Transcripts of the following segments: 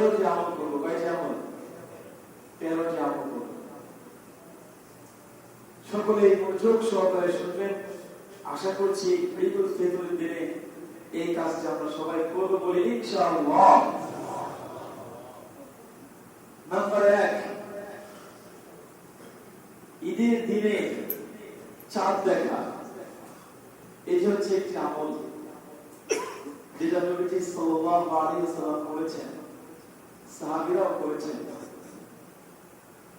তেরোটি আমল করব আমল? তেরোটি আমল করব। সকলে মনোযোগ সহকারে শুনবেন। আশা করছি ঈদুল দিনে এই কাজটি আমরা সবাই ইনশাআল্লাহ। নাম্বার ঈদের দিনে চাঁদ দেখা। এই হচ্ছে একটি আমল, যেটা নবীজি সাল্লাল্লাহু আলাইহি ওয়াসাল্লাম করেছেন সাহাবীরাও করেছেন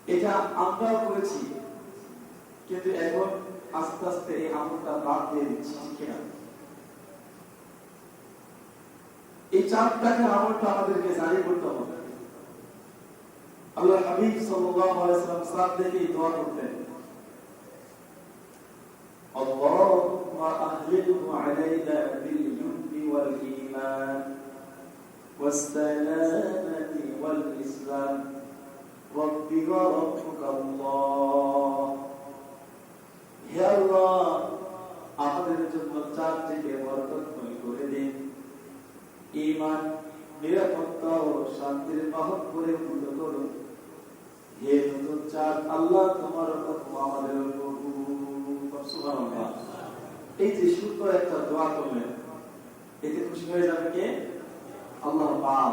এটা আমরাও করেছি কিন্তু এখন আস্তে আস্তে এই আমলটা বাদ দিয়ে দিচ্ছি ঠিক কিনা এই চাঁদটাকে আমলটা আমাদেরকে জারি করতে হবে আল্লাহ হাবিব সাল্লাল্লাহু আলাইহি ওয়াসাল্লাম চাঁদ দেখে দোয়া করতেন اللهم أهله علينا باليمن والإيمان والسلامة والإسلام رب وربك الله হে আল্লাহ আমাদের জন্য চারটিকে বরকতময় করে দিন ঈমান নিরাপত্তা ও শান্তির বাহক করে পূর্ণ করুন হে নতুন চাঁদ আল্লাহ তোমার রহমত আমাদের উপর সুবহানাল্লাহ এই যে সুন্দর একটা দোয়া করলেন এতে খুশি হয়ে যাবে কে আল্লাহ পাক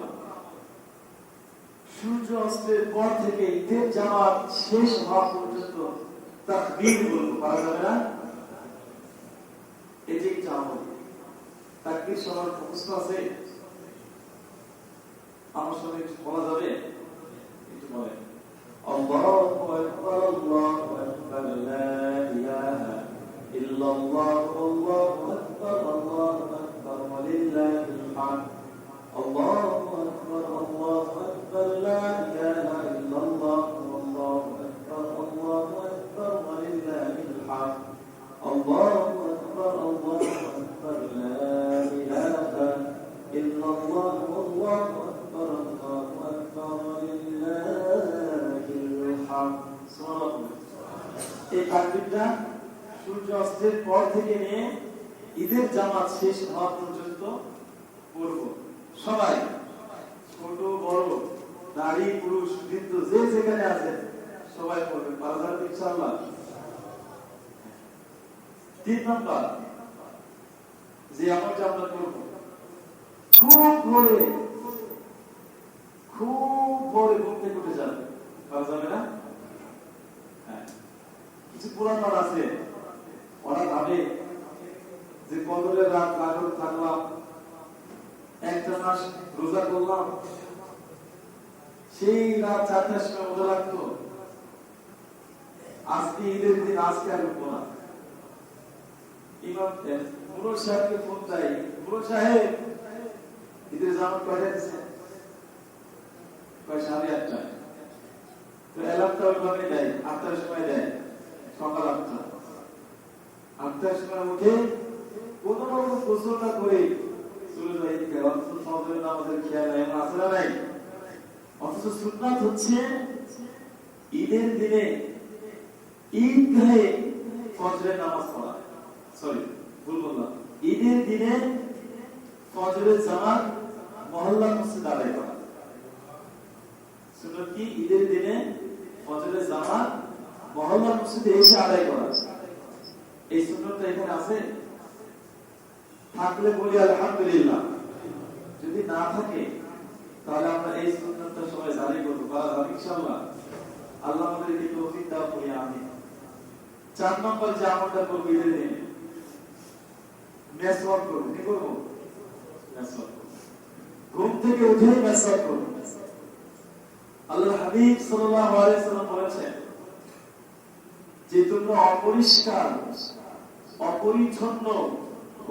সূর্য অস্তের পর থেকে ঈদের জামাত শেষ হওয়া পর্যন্ত তাকবীর বলবো পারা যাবে না এটি একটি আমল তাকবীর সবার মুখস্থ আছে আমার সঙ্গে একটু বলা যাবে একটু বলেন আল্লাহু আকবার আল্লাহু আকবার লা ইলাহা ইল্লাল্লাহ আল্লাহু আকবার আল্লাহু আকবার ওয়ালিল্লাহিল হামদ الله أكبر الله أكبر لا إله إلا الله والله أكبر الله أكبر ولله الحمد الله أكبر الله أكبر لا إله إلا الله والله أكبر الله أكبر ولله الحمد سبحان الله এই তাকবীরটা সূর্য পর থেকে নিয়ে ঈদের জামাত শেষ হওয়া পর্যন্ত পড়ব। সবাই ছোট, বড়, নারী, পুরুষ, বৃদ্ধ, যে যেখানে আছেন সবাই পড়বেন। পারা যাবে তিন নম্বর, যে আমলটা আমরা করব। খুব ভোরে খুব ভোরে ঘুম থেকে উঠে যাবে যাবে না? হ্যাঁ। কিছু পুরাতন আছে। ওরা ভাবে যে কদরের রাত লাগর থাকলাম একটা মাস রোজা করলাম। সেই রাত চারটার সময় রোজা লাগতো আজকে ঈদের দিন, আজকে আর উঠবো না। দেয় আটটার সময় দেয়, সকাল আটটা। আটটার সময় উঠে কোনো রকম করে হচ্ছে ঈদের দিনে ঈদের দিনে ফজরের জামাত মহল্লা মসজিদ আদায় করা। সুন্নত কি? ঈদের দিনে ফজরের জামাত মহল্লা মসজিদে এসে আদায় করা। এই সুন্নতটা এখানে আছে? থাকলে বলি আলহামদুলিল্লাহ। যদি না থাকে, তাহলে আমরা এই সুন্নতটা সবাই জারি করব। যাবে আল্লাহ আমাদেরকে তৌফিক দাও করি আমি চার নম্বর যে আমলটা করব ঈদের দিনে করব। কি করব? ঘুম থেকে উঠে করব। আল্লাহ হাবিব সাল্লাল্লাহু আলাইহি বলেছেন, যে তোমরা অপরিষ্কার, অপরিচ্ছন্ন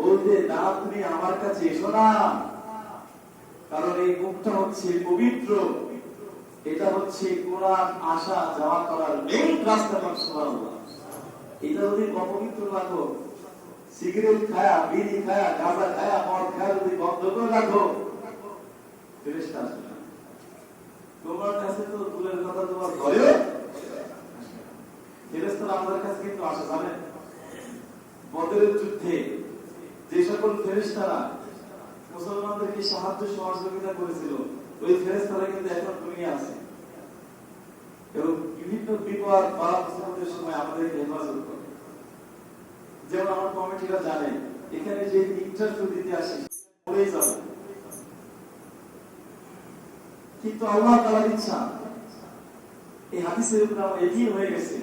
বলতে না, তুমি আমার কাছে এসো না। কারণ এই মুখটা হচ্ছে পবিত্র। এটা হচ্ছে কোরআন আসা যাওয়া করার মেইন রাস্তা এটা যদি অপবিত্র রাখো, সিগারেট খায়া, বিড়ি খায়া খায়া, মদ খায়া যদি বন্ধ করে রাখো তোমার কাছে তো দূরের কথা তোমার ঘরেও ফেরেশতারা আমাদের কাছে কিন্তু আসে, জানেন? যুদ্ধে সকল ফেরেশতারা মুসলমানদেরকে সাহায্য সহযোগিতা করেছিল। ওই ফেরেশতারা কিন্তু এখন দুনিয়া আছে। এবং বিভিন্ন বিপদ বা মুসিবতের সময় আমাদেরকে হেফাজত করে। যেমন আমার কমিটিরা জানে, এখানে যে ইন্টারভিউ দিতে আসে পড়েই যাবে। কিন্তু আল্লাহ তাআলার ইচ্ছা, এই হাদিসের উপর আমার এগিয়ে হয়ে গেছে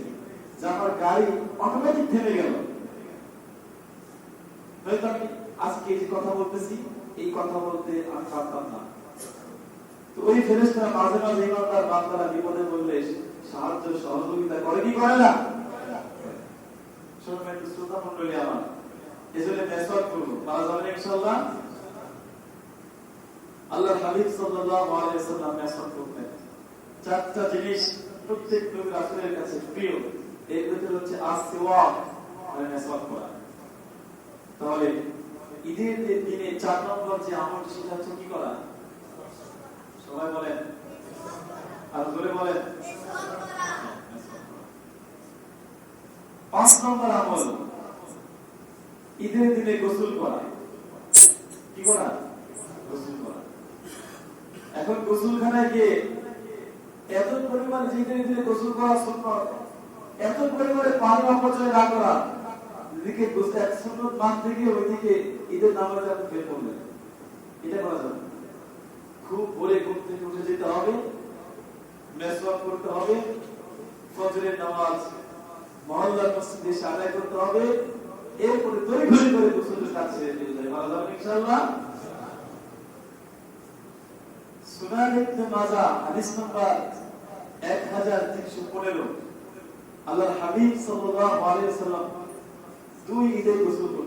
যে আমার গাড়ি অটোমেটিক থেমে গেল। হয়তো আমি আজকে যে কথা বলতেছি, এই কথা বলতে আমি পারতাম না। তো ওই ফেরেশতারা মাঝে মাঝে ইমানদার বান্দারা বিপদে বললে সাহায্য, সহযোগিতা করে কি করে না? শ্রোতা মন্ডলী আমার এজন্য আল্লাহ হাবিব সাল্লাল্লাহু আলাইহি মেসওয়াক করতেন। চারটা জিনিস প্রত্যেক রাসূলের কাছে প্রিয়। এর ভিতরে হচ্ছে আসওয়াক মানে করা। তাহলে ঈদের দিনে চার নম্বর যে আমল সেটা হচ্ছে কি করা? সবাই বলেন। আর জোরে বলেন। পাঁচ নম্বর আমল। ঈদের দিনে গোসল করা। কি করা? গোসল করা। এখন গোসলখানায় গিয়ে এত পরিমাণ ঈদের দিনে গোসল করা সুন্নত। এত পরিমাণে পানি অপচয় না করা। এদিকে গোসল এক সুন্নত মানতে গিয়ে ওইদিকে ঈদের নামাজে আপনি ফেল করলেন এটা করা যাবে খুব ভোরে ঘুম থেকে উঠে যেতে হবে, মেসওয়াক করতে হবে, ফজরের নামাজ মহল্লার মসজিদে এসে আদায় করতে হবে, এরপরে তৈরি করে কাজ দিয়ে যাবে। ভালো যাবে ইনশাআল্লাহ? সুনান ইবনে মাজা, হাদিস নাম্বার 1315 আল্লাহর হাবিব সাল্লাল্লাহু আলাইহি ওয়াসাল্লাম দুই ঈদে গোসল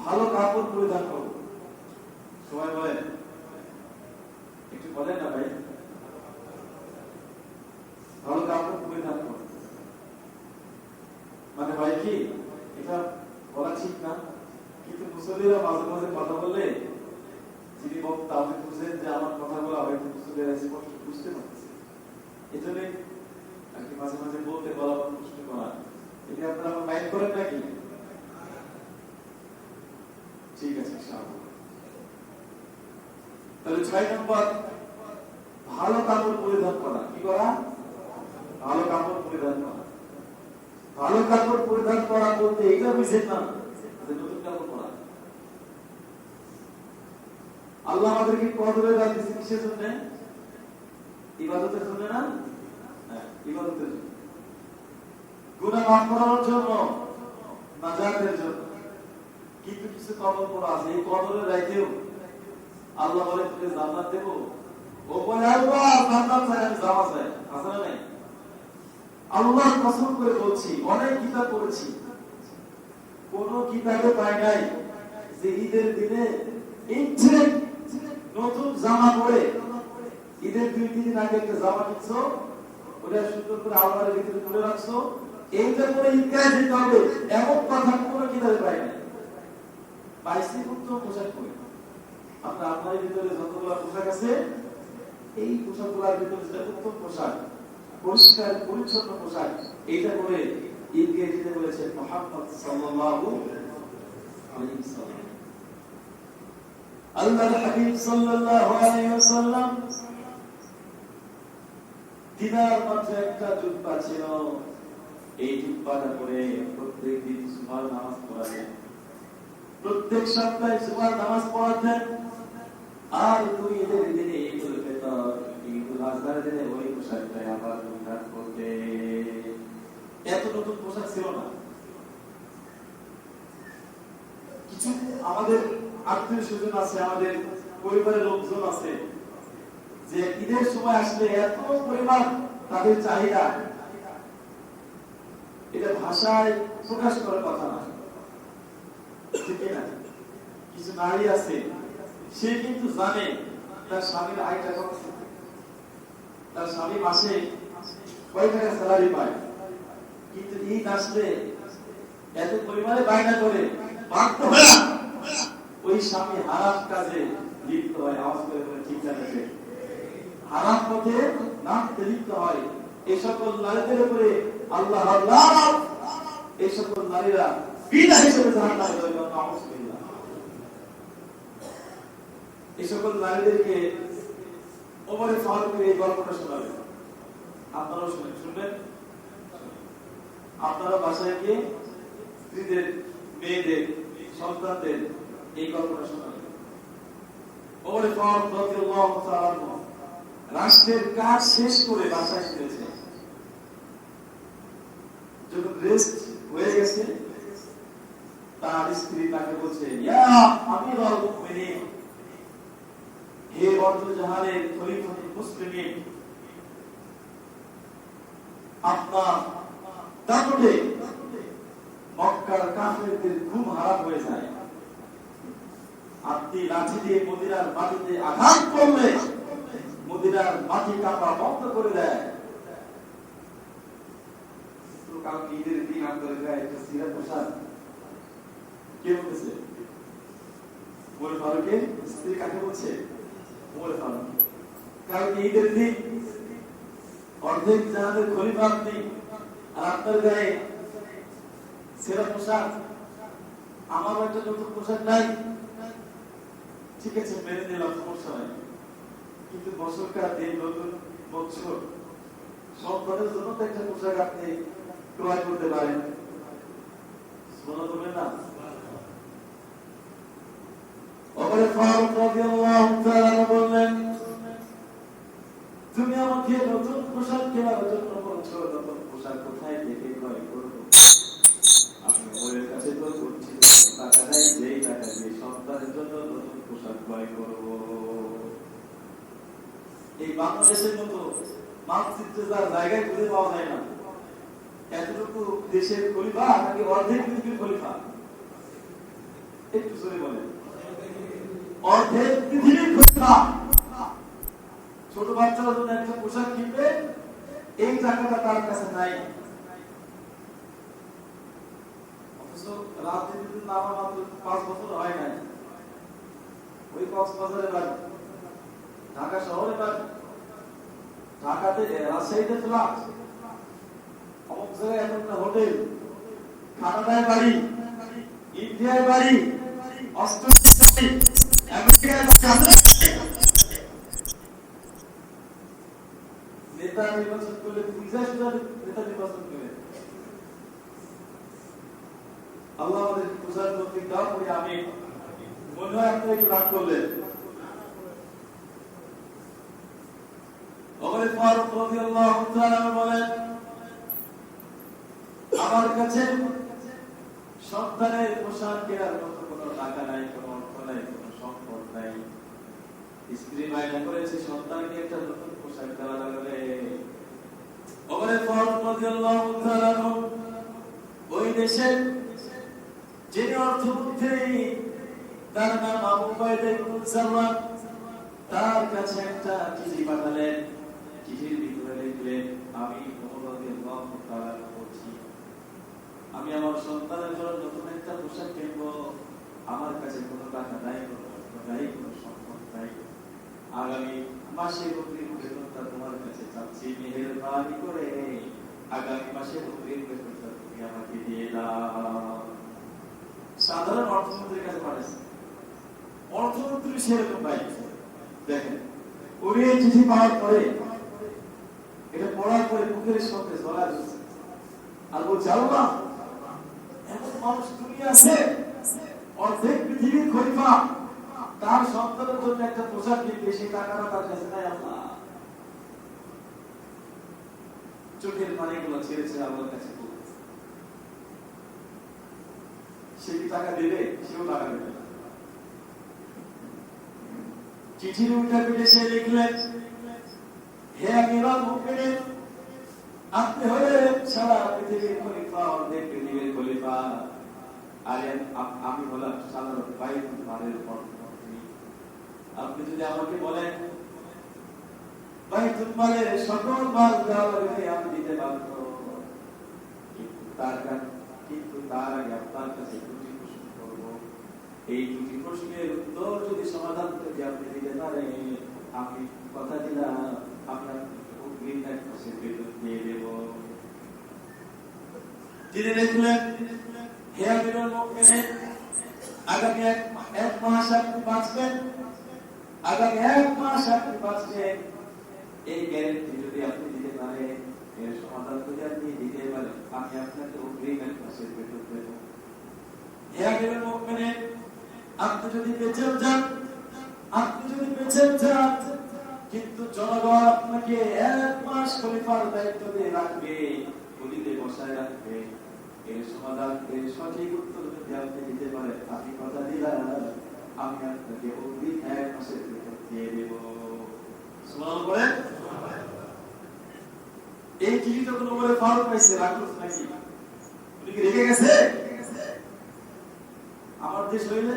ভালো কাপড় পরিধান করব সবাই বলেন একটু বলেন না ভাই ভালো কাপড় পরিধান করব মানে ভাই কি এটা বলা ঠিক না কিন্তু মুসলিরা মাঝে মাঝে কথা বললে যিনি বক্তা আপনি বুঝেন যে আমার কথাগুলো হয়তো মুসলিরা স্পষ্ট বুঝতে পারতেছে এই জন্য আর কি মাঝে মাঝে বলতে বলা বা প্রশ্ন করা এটা আপনারা আমার মাইন্ড করেন নাকি ঠিক আছে ইনশাআল্লাহ তাহলে ছয় নম্বর, ভালো কাপড় পরিধান করা। কি করা? ভালো কাপড় পরিধান করা। ভালো কাপড় পরিধান করা বলতে বুঝেন না, যে নতুন কাপড় পরা। আল্লাহ আমাদেরকে কিসের জন্য? ইবাদতের জন্য না? হ্যাঁ ইবাদতের জন্য। গুনাহ মাফ করার জন্য জন্য। কিন্তু কিছু কবর করা আছে, এই কবরের রাইতেও আল্লাহ বলে, তোকে জান্নাত দেব? ও আল্লাহ জান্নাত চাই, আমি চাই। আছে না নাই? আল্লাহ কসম করে বলছি, অনেক কিতাব পড়েছি। কোন কিতাবে পাই নাই যে ঈদের দিনে নতুন জামা পরে, ঈদের দুই, তিন দিন আগে একটা জামা কিনছো, ওটা সুন্দর করে আলমারির ভিতরে তুলে রাখছো, এইটা করে ঈদগাহে যেতে হবে, এমন কথা কোনো কিতাবে পাই নাই। উত্তম পোশাক আপনার আলমারির ভিতরে যতগুলো পোশাক আছে, এই পোশাকগুলোর ভিতরে যেটা উত্তম পোশাক, পরিষ্কার, পরিচ্ছন্ন পোশাক, এইটা করে বলেছেন মোহাম্মদ প্রত্যেক দিন নামাজ প্রত্যেক সপ্তাহে সুবহান নামাজ পড়াতেন। আর দুই ঈদের দিনে ঈদুল ফিতর ঈদুল রাজধানী দিনে ওই পোশাকটাই আবার পরিধান করবে। এত নতুন পোশাক ছিল না। কিছু আমাদের আত্মীয় স্বজন আছে, আমাদের পরিবারের লোকজন আছে, যে ঈদের সময় আসলে এত পরিমাণ তাদের চাহিদা। এটা ভাষায় প্রকাশ করার কথা না। ঠিক না? কিছু নারী আছে সে কিন্তু জানে তার স্বামীর আয়টা কত তার স্বামী মাসে কয় টাকা স্যালারি পায়। কিন্তু ঈদ আসলে এত পরিমাণে বায়না করে বাধ্য হয় ওই স্বামী হারাম কাজে লিপ্ত হয়, আওয়াজ করে করে ঠিক জানাতে হারাম পথে নামতে লিপ্ত হয়। এই সকল নারীদের উপরে আল্লাহ আল্লাহ এই সকল নারীরা বিনা হিসেবে জাহান নামে যাবে নাউজুবিল্লাহ। এই সকল নারীদেরকে ওমরে ফারুকের এই গল্পটা শোনাবে আপনারাও শুনেন শুনবেন? আপনারা বাসায় গিয়ে স্ত্রীদের, মেয়েদের, সন্তানদের এই গল্পটা শোনাবেন। ওমরে ফারুক রাষ্ট্রের কাজ শেষ করে বাসায় ফিরেছে। যখন রেস্ট হয়ে গেছে, তার স্ত্রী তাকে বলছে, ইয়া আমিরুল মুমিনিন হে বর্তজাহানের খলিফাতুল মুসলিমিন আপনার দাপটে মক্কার কাফেরদের ঘুম হারাম হয়ে যায়। আপনি লাঠি দিয়ে মদিনার মাটিতে আঘাত করলে মদিনার মাটি কাপড় বন্ধ করে দেয়। কালকে ঈদের দিন গায়ে একটা সিরা পোশাক কে বলতেছে? মোর ফারুকে, স্ত্রী কাকে বলছে? ফারুক ঈদের দিন অর্ধেক জাহাজের খলিফা আপনি আর আপনার গায়ে সেরা পোশাক আমারও একটা নতুন পোশাক নাই ঠিক আছে মেনে নিলাম সমস্যা নাই। কিন্তু বছরকার দিন নতুন বছর সন্তানের জন্য তো একটা পোশাক আপনি ক্রয় করতে পারেন। শোনা করবেন না? ওমর ফারুক রাদিয়াল্লাহু তাআলা বাংলাদেশের মতো জায়গায় খুঁজে পাওয়া যায় না। এতটুকু দেশের খলিফা নাকি অর্ধেক পৃথিবীর খলিফা? একটু বলেন। অর্ধেক পৃথিবীর খলিফা। ছোট বাচ্চারা একটা পোশাক কিনবে, এই টাকাটা তার কাছে নাই। অথচ রাজনীতিতে নামা মাত্র পাঁচ বছর হয় নাই। ওই কক্সবাজারে বাড়ি। ঢাকা শহরে বাড়ি। ঢাকাতে রাজশাহীতে ফ্ল্যাট অমুক জায়গায় এখন হোটেল। কানাডায় বাড়ি। ইন্ডিয়ায় বাড়ি। অস্ট্রেলিয়ায় আমেরিকায় নেতা নির্বাচন করলে পূজা সুজা নেতা নির্বাচন করে। আল্লাহ আমাদের পূজার তৌফিক দাও আমি মনে হয় একটু রাগ করলেন। আমার কাছে সন্তানের পোশাক কেনার মতো কোনো টাকা নাই, কোনো অর্থ নাই, কোনো সম্পদ নাই। স্ত্রী মায়না করেছে, সন্তানকে একটা নতুন পোশাক দেওয়া আনহু, ওই দেশের যিনি অর্থমন্ত্রী তার নাম আবু সাল্লাম তার কাছে একটা চিঠি পাঠালেন। চিঠির ভিতরে লিখলেন, আমি বলছি আমি আমার সন্তানের জন্য নতুন একটা পোশাক কিনবো। আমার কাছে কোনো টাকা নাই নাই, কোনো সম্পদ নাই। আগামী মাসে অগ্রিম বেতনটা তোমার কাছে চাচ্ছি। মেহেরবানি করে আগামী মাসে অগ্রিম বেতনটা তুমি আমাকে দিয়ে দাও। সাধারণ অর্থমন্ত্রীর কাছে পাঠাচ্ছে অর্থমন্ত্রী সেরকম দেখেন উনি এই চিঠি পাওয়ার পরে, এটা পড়ার পরে সঙ্গে জ্বলা যাচ্ছে আর বলছে, আল্লাহ, এমন মানুষ আছে, অর্ধেক পৃথিবীর তার সন্তানের জন্য একটা পোশাক কিনবে টাকাটা তার কাছে নাই, আল্লাহ। চোখের পানিগুলো ছেড়ে ছেড়ে আমার কাছে সে কি টাকা দেবে? সেও টাকা দেবে না। চিঠির উল্টা পিঠে লিখলেন, হে আমিরা মুমিনিন আপনি হলেন সারা পৃথিবীর খলিফা, অর্ধেক পৃথিবীর খলিফা। আর, আম- হলাম সাধারণ বাইশ মারের মন্ত্রী আপনি যদি আমাকে বলেন, বাইতুল মালের সকল আমি দিতে বাধ্য। তার কিন্তু তার আগে আপনার কাছে এই দুটি প্রশ্নের উত্তর যদি সমাধান করে আপনি দিতে পারেন আমি কথা দিলাম আমি আপনাকে অগ্রিম এক মাসের বেতন দিয়ে দেব তিনি দেখলেন হে আমিরুল মুমিনিন আগামী এক এক মাস আপনি বাঁচবেন আগামী এক মাস আপনি বাঁচবেন এই গ্যারেন্টি যদি আপনি দিতে পারেন এর সমাধান যদি আপনি দিতে পারেন আমি আপনাকে অগ্রিম এক মাসের বেতন দেব হে আমিরুল মুমিনিন আপনি যদি বেঁচে যান, আপনি যদি বেঁচে যান, কিন্তু জনগণ আপনাকে এক মাস খলিফার দায়িত্ব দিয়ে রাখবে, গলিতে বসায় রাখবে। এর সমাধান, এর সঠিক উত্তর যদি আপনি দিতে পারেন আমি কথা দিলাম আমি আপনাকে অগ্রিম এক মাসের দিয়ে দেব। সুবহানাল্লাহ বলেন? এই চিঠি তো কোনো বলে ফারুক পাইছে রাখুস নাকি উনি রেখে গেছে? আমার দেশ হইলে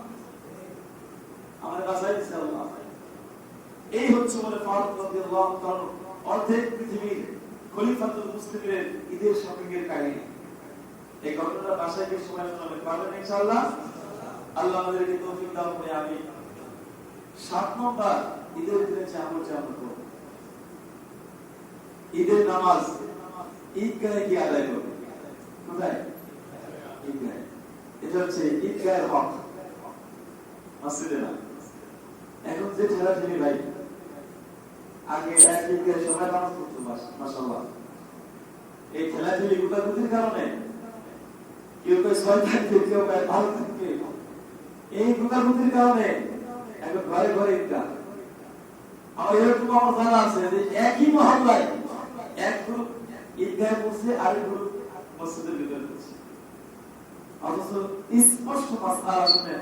আমার বাসায় আল্লাহ এই হচ্ছে বলে ফারুক রাদিয়াল্লাহু তাআলা অর্ধেক পৃথিবীর খলিফাতুল মুসলিমের ঈদের শপিংয়ের কাহিনী। এই ঘটনাটা বাসায় গিয়ে সময় শোনাবে। পারবেন ইনশাআল্লাহ? আল্লাহ আমাদেরকে তৌফিক দান করে আমি সাত নম্বর, ঈদের দিনে যে আমল করব। ঈদের নামাজ ঈদগাহে গিয়ে আদায় করবে। কোথায়? ঈদগাহে। এটা হচ্ছে ঈদগাহের হক। মসজিদে না? এখন যে ঠেলা ঠেলি ভাই, আগে এক সবাই নামাজ পড়তো মাসাল্লাহ এই ঠেলি গুটাগুটির কারণে কেউ কেউ ছয় থাকবে, কেউ কেউ ভালো থাকবে। এই গুটাগুটির কারণে এখন ঘরে ঘরে ঈদগাহ আমার এরকম আমার জানা আছে যে একই মহল্লায় এক গ্রুপ ঈদগাহে পড়ছে, আরেক গ্রুপ মসজিদের ভিতরে পড়ছে। অথচ স্পষ্ট মাসআলা শুনেন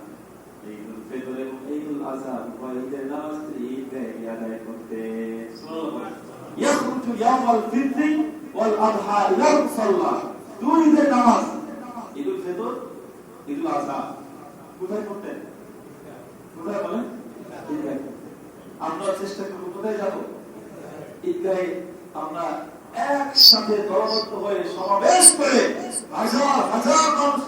আদায় করতেন কোথায় কোথায় বলেন? আমরা চেষ্টা করব কোথায় যাব? ঈদগাহে আমরা একসাথে দলবদ্ধ হয়ে সমাবেশ করে হাজার হাজার মানুষ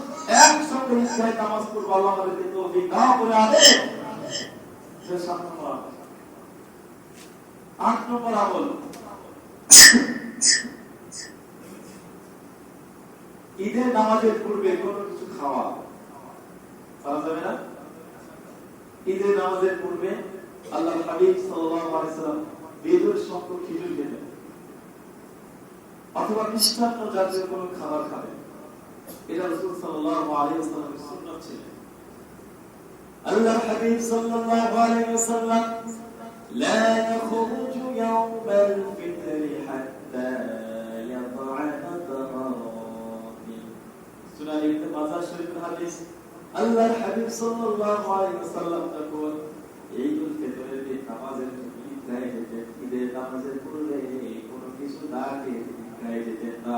ঈদের নামাজের পূর্বে কোনো কিছু খাওয়া খাওয়া যাবে না? ঈদের নামাজের পূর্বে আল্লাহ হাবিব সাল্লাল্লাহু বেদুর সংখ্যক খিচুড়ি খেতেন অথবা মিষ্টান্ন জাতীয় কোনো খাবার খাবেন। এটা রাসূল সাল্লাল্লাহু আলাইহি ওয়াসাল্লামের সুন্নাত ছিল। কিছু না খেয়ে যেতেন না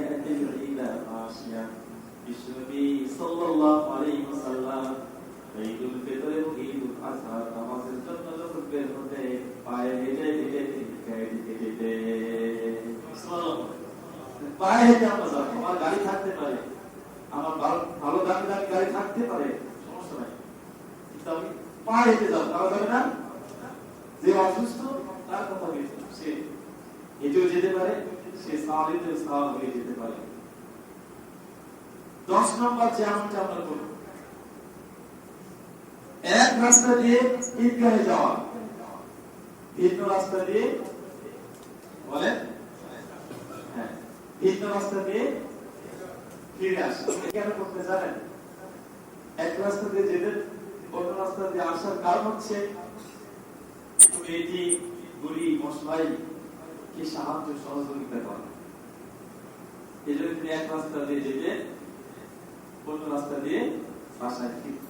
ইয়াতি ইলা মাশিয়া বিশ্বনবী সাল্লাল্লাহু আলাইহি ওয়াসাল্লাম ঈদুল ফিতর এবং ঈদুল আযহা নামাজের জন্য যখন বের হতে পায়ে হেঁটে হেঁটে দিতে যেতে পায়ে হেঁটে আমরা যাব আমার গাড়ি থাকতে পারে আমার ভালো দামি দামি গাড়ি থাকতে পারে সমস্যা নাই কিন্তু আমি পায়ে হেঁটে যাব তারা যাবে না যে অসুস্থ তার কথা বলছি সে হেঁটেও যেতে পারে সে সাহাবিতেও সাহাব হয়ে যেতে পারে। দশ নম্বর যে আমলটা আমরা করব। এক রাস্তা দিয়ে ঈদগাহে যাওয়া। ভিন্ন রাস্তা দিয়ে বলেন? হ্যাঁ ভিন্ন রাস্তা দিয়ে ফিরে আসা। কেন করতে জানেন? এক রাস্তা দিয়ে যেতে, অন্য রাস্তা দিয়ে আসার কারণ হচ্ছে মেয়েটি গুলি মশলাই কি সাহায্য সহযোগিতা করে। এই তিনি এক রাস্তা দিয়ে যেতে, অন্য রাস্তা দিয়ে বাসায় ফিরত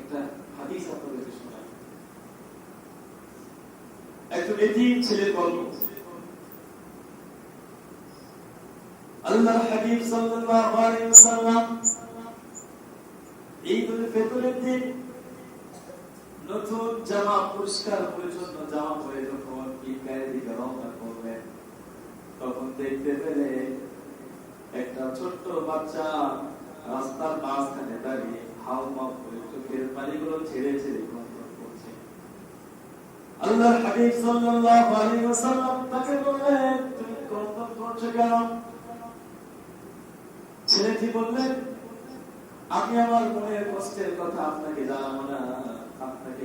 একটা হাদিস আপনাদেরকে শোনাই। একজন ছেলের গল্প। নতুন জামা পরিষ্কার পরিচ্ছন্ন জামা পরে যখন করলেন তখন দেখতে পেলে একটা ছোট্ট বাচ্চা রাস্তার মাঝখানে দাঁড়িয়ে করে চোখের পানিগুলো ছেড়ে ছেড়ে তাকে তুমি ছেলেটি বললেন, আমি আমার মনের কষ্টের কথা আপনাকে জানাব না, আপনাকে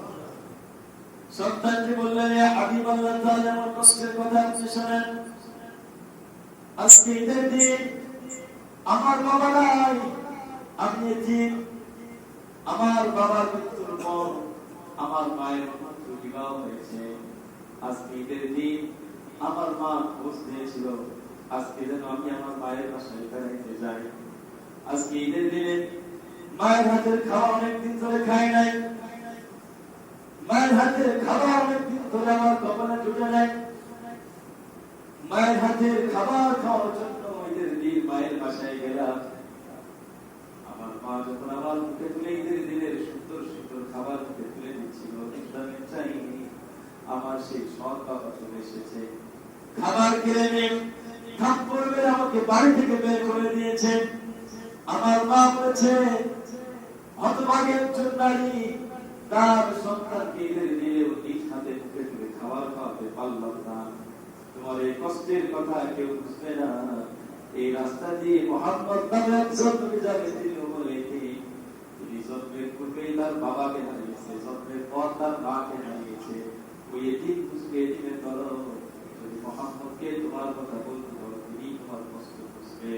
সন্তানটি বললেন হাবিব আল্লাহ কষ্টের কথা আপনি শোনেন। আজকে ঈদের দিন, আমার বাবা নাই, আমি এতিম। আমার বাবার মৃত্যুর পর আমার মায়ের মাত্র বিবাহ হয়েছে। আজকে ঈদের দিন, আমার মা খোঁজ দিয়েছিল আজকে যেন আমি আমার মায়ের বাসায় বেড়াইতে যাই। আজকে ঈদের দিনে, মায়ের হাতের খাওয়া অনেকদিন ধরে খাই নাই। মায়ের হাতের খাওয়া অনেকদিন ধরে আমার কপালে জুটে নাই মায়ের হাতের খাবার খাওয়ার জন্য ঈদের দিন মায়ের বাসায় গেলাম। আমার মা যখন আমার মুখে তুলে ঈদের দিনের সুন্দর সুন্দর খাবার মুখে তুলে দিচ্ছিল দেখলাম চাই আমার সেই সৎ বাবা চলে এসেছে। খাবার কিনে নিয়ে থাপ্পড় আমাকে বাড়ি থেকে বের করে দিয়েছে। আমার মা বলেছে, হতভাগের নারী তার সন্তানকে ঈদের দিনে নিজ হাতে মুখে তুলে খাবার খাওয়াতে পারলাম না। তোমার এই কষ্টের কথা কেউ বুঝবে না। এই রাস্তা দিয়ে মোহাম্মদ নবী যাবে তিনি তিনি জন্মের তার বাবাকে হারিয়েছে জন্মের পর তার মাকে হারিয়েছে। ওই এদিন বুঝবে, এদিনের করো যদি তোমার কথা বলতে পারো তিনি তোমার কষ্ট বুঝবে।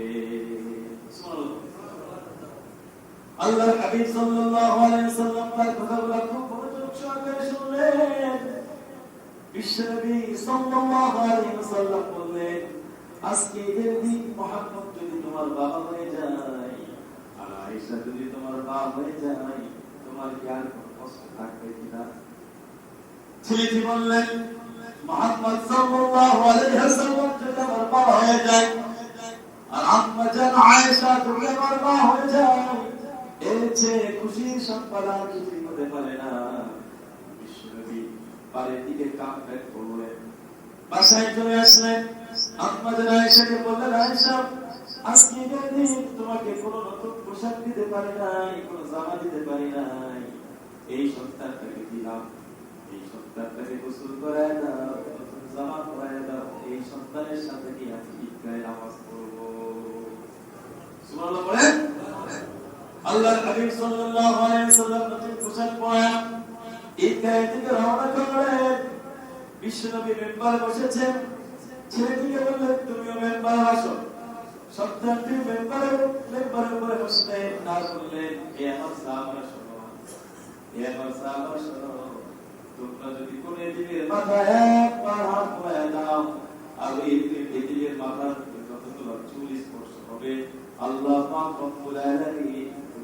আল্লাহ হাবিব সাল্লাল্লাহু আলাইহি ওয়াসাল্লাম তার কথাগুলো খুব মনোযোগ সহকারে শুনলেন। বিশ্বনবী সাল্লাল্লাহু আলাইহি ওয়াসাল্লাম বললেন, আজকে ঈদের দিন মোহাম্মদ যদি তোমার বাবা হয়ে যায়, আর আয়েশা যদি তোমার বাবা হয়ে যায়, তোমার কি আর কষ্ট থাকবে কিনা ছেলেটি বললেন, মোহাম্মদ সাল্লাল্লাহু আলাইহি ওয়াসাল্লাম যদি আমার বাবা হয়ে যায়, আর আম্মা জান আয়েশা যদি আমার মা হয়ে যায় এর চেয়ে খুশির তোমাকে কোনো নতুন পোশাক দিতে পারি নাই, কোনো জামা দিতে পারি নাই। এই সপ্তাহটাকে দিলাম এই সন্তানটাকে গোসল করায় দাও, নতুন জামা পরায় দাও। এই সন্তানের সাথে নিয়ে আমি ঈদগাহে নামাজ পড়ব সুবহানাল্লাহ পড়েন আল্লাহর হাবিব সাল্লাল্লাহু আলাইহি ওয়াসাল্লাম নতুন পোশাক পরা। ঈদগাহে থেকে রওনা করলেন বিশ্বনবী মেম্বারে বসেছেন ছেলেটিকে বললেন তুমিও মেম্বার আসো। সন্তানটি মেম্বারে মেম্বারে উপরে বসলেন না বললেন এ আমার সাহাবারা শোনো, এ আমার সাহাবারা শোনো, তোমরা যদি কোন এতিমের মাথায় একবার হাত ঘোরায় দাও, আর ওই এতিমের মাথার যতগুলো চুল স্পর্শ হবে, আল্লাহ পাক রব্বুল আলামিন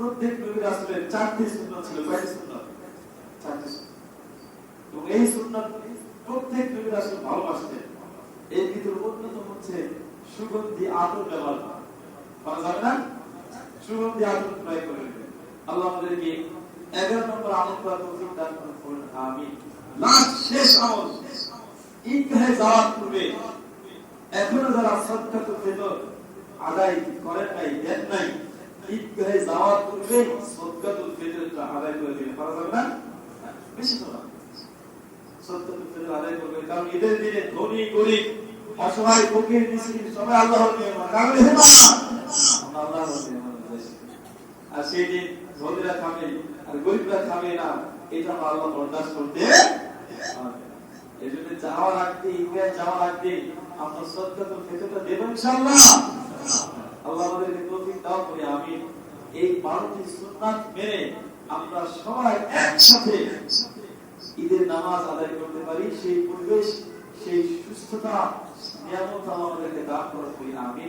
প্রত্যেক নবীর চারটি সুন্নত ছিল, কয়টি সুন্নত? চারটি এবং এই সুন্নত প্রত্যেক নবীর আসলে ভালোবাসতেন। এর ভিতরে অন্যতম হচ্ছে সুগন্ধি আতর ব্যবহার করা। করা যাবে না? সুগন্ধি আতর প্রয়োগ করে আল্লাহ আমাদেরকে এগারো নম্বর আমল করা দান করুন লাস্ট শেষ আমল। যাওয়ার পূর্বে এখনও যারা ফিতর আদায় করেন নাই, দেন নাই ঈদগাহে যাওয়ার পূর্বে সদকাতুল ফিতরটা আদায় করে দিলে পারা যাবে না? বেশি তো সদকাতুল ফিতর আদায় করবে। কারণ ঈদের দিনে ধনী গরিব অসহায় ফকির, মিসকিন সবাই আল্লাহর নিয়ামত। কারণ হে না আল্লাহর নিয়ামত। আর সেই দিন ধনীরা খাবে আর গরিবরা খাবে না, এটা আল্লাহ বরদাস্ত করতে এই জন্য যাওয়ার আগে ঈদগাহে যাওয়ার আগে আমরা সদকাতুল ফিতরটা দেব ইনশাআল্লাহ। আমি এই আমরা সবাই একসাথে ঈদের নামাজ আদায় করতে পারি। সেই পরিবেশ, সেই সুস্থতা, নিয়ামত আমাদেরকে দান করি আমি